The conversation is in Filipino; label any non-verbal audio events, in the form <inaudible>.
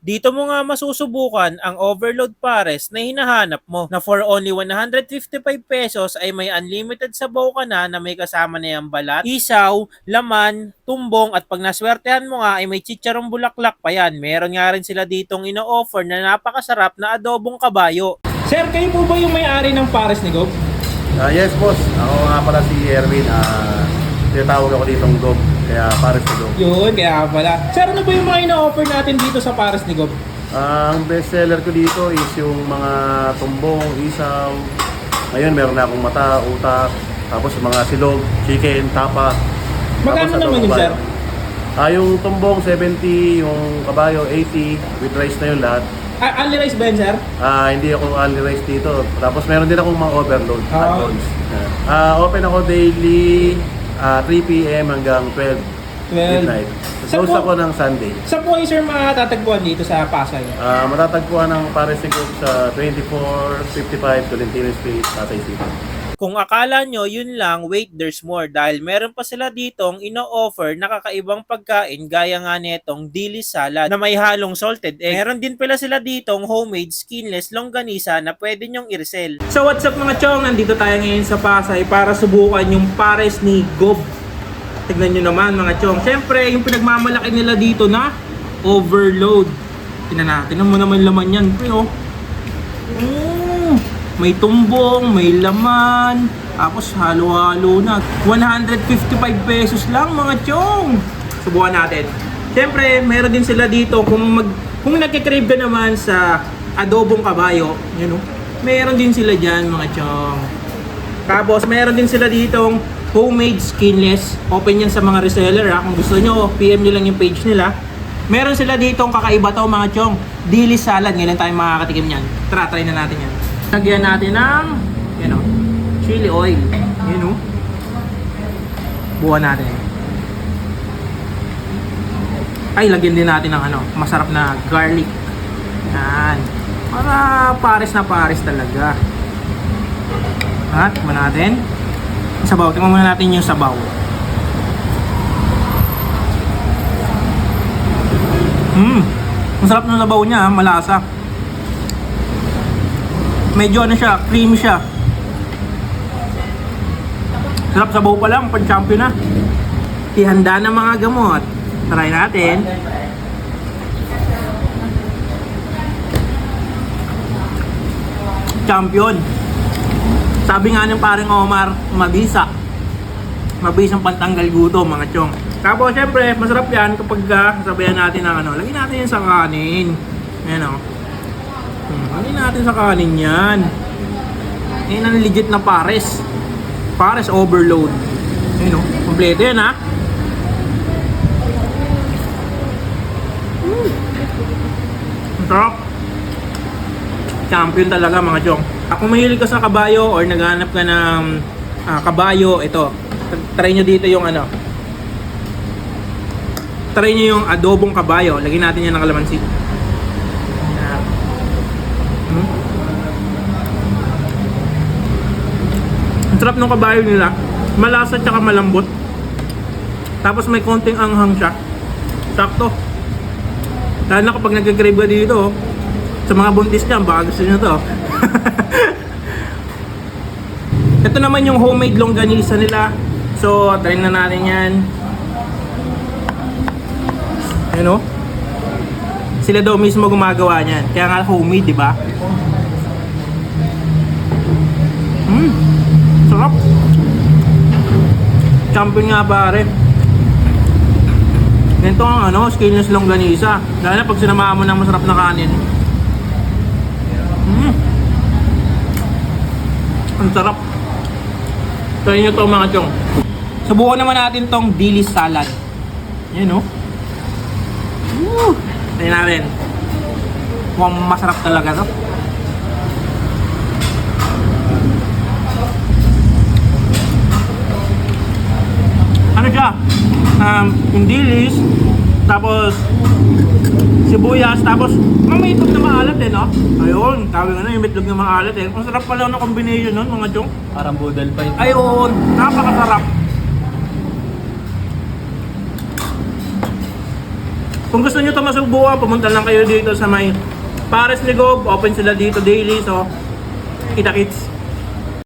Dito mo nga masusubukan ang overload pares na hinahanap mo na for only 155 pesos ay may unlimited sabaw ka na na may kasama na yung balat, isaw, laman, tumbong at pag naswertehan mo nga ay may chicharong bulaklak pa yan. Meron nga rin sila ditong ino-offer na napakasarap na adobong kabayo. Sir, kayo po ba yung may-ari ng pares ni Gob? Ah, yes, boss. Ako nga pala si Erwin. Ah, tinatawag ako ditong Gob. Kaya pares na Gob. Yun, kaya pala. Sir, ano ba yung mga ino-offer natin dito sa pares ni Gob? Ah, ang best seller ko dito is yung mga tumbong, isaw. Ngayon, meron na akong mata, utak. Tapos mga silog, chicken, tapa. Magkano Tapos naman yun, sir? Ah, yung tumbong 70, yung kabayo 80, with rice na yun lahat. Ah, only rice ba yan, sir? Ah, hindi ako only rice dito. Tapos meron din akong mga overload. Ah. add-ons. Ah, open ako daily ah, 3 p.m. hanggang 12 12. midnight. Sa Close ako ng Sunday. Sa po kayo, sir, matatagpuan dito sa Pasay? Ah, matatagpuan ng Pares Group sa 2455 Tolentino Street, Pasay City. Kung akala nyo yun lang, wait, there's more dahil meron pa sila ditong ino-offer na kakaibang pagkain gaya nga netong dili salad na may halong salted egg. Meron din pala sila ditong homemade skinless longganisa na pwede nyong i-resell. So what's up mga chong? Nandito tayo ngayon sa Pasay para subukan yung pares ni Gob. Tignan nyo naman mga chong. Siyempre, yung pinagmamalaki nila dito na overload. Tingnan natin. Tingnan mo naman laman yan. Pero, Mm, may tumbong, may laman, tapos halo-halo na. 155 pesos lang mga chong. Subukan natin. Siyempre, meron din sila dito kung mag kung nagke-crave ka naman sa adobong kabayo, yun know, meron din sila diyan mga chong. Tapos meron din sila ditong homemade skinless. Open yan sa mga reseller ha. Kung gusto nyo, PM nyo lang yung page nila. Meron sila ditong kakaiba to mga chong. Dili salad. Ngayon tayo makakatikim yan. Tara, try na natin yan. Lagyan natin ng, you know, chili oil. You know. Buwan natin. Ay, lagyan din natin ng ano, masarap na garlic. Yan. Para pares na pares talaga. At, tikman natin. Sabaw, tingnan muna natin yung sabaw. Hmm. Ang sarap ng sabaw niya, ah, malasa. Medyo ano siya, creamy siya. Sarap sabaw pa lang, pag champion na. Ihanda ng mga gamot. Try natin. Champion. Sabi nga ng paring Omar, mabisa. Mabisa ang pantanggal gutom, mga chong. Tapos, syempre, masarap yan kapag uh, sabayan natin ng ano. Lagyan natin yan sa kanin. Ayan o. Hmm, lagyan natin sa kanin yan. Yan ang legit na pares. Pares overload. Ayan o. Kompleto yan ha. Mm. Sarap. Champion talaga mga chong. Kung mahilig ka sa kabayo or naghanap ka ng ah, kabayo, ito. Try nyo dito yung ano. Try nyo yung adobong kabayo. Lagyan natin yan ng kalamansi. Yan. Hmm? Ang sarap ng kabayo nila. Malasa tsaka malambot. Tapos may konting anghang siya. Sakto. Lalo na kapag nagka-crave ka dito, oh. sa mga buntis dyan, baka gusto nyo to. <laughs> Ito naman yung homemade longganisa nila. So, try na natin yan. Ayun o. Sila daw mismo gumagawa niyan. Kaya nga homemade, di ba? Mmm. Sarap. Champion nga pare. Ganito ang ano, skinless longganisa. Lalo na pag sinamahan mo ng masarap na kanin. Mmm. Ang sarap. Try nyo to mga chong. Subukan naman natin tong dilis salad. Yan oh. Woo! Try natin. Mukhang masarap talaga to. Ano siya? Um, yung dilis, tapos sibuyas, tapos may itlog na maalat eh, no? Ayun, tawag nga na yung itlog na maalat eh. Ang sarap pala ng combination nun, mga chong. Parang budal pa ito. Ayun, napakasarap. Kung gusto nyo ito masubukan, pumunta lang kayo dito sa may Pares Ligob. Open sila dito daily. So, kita kits.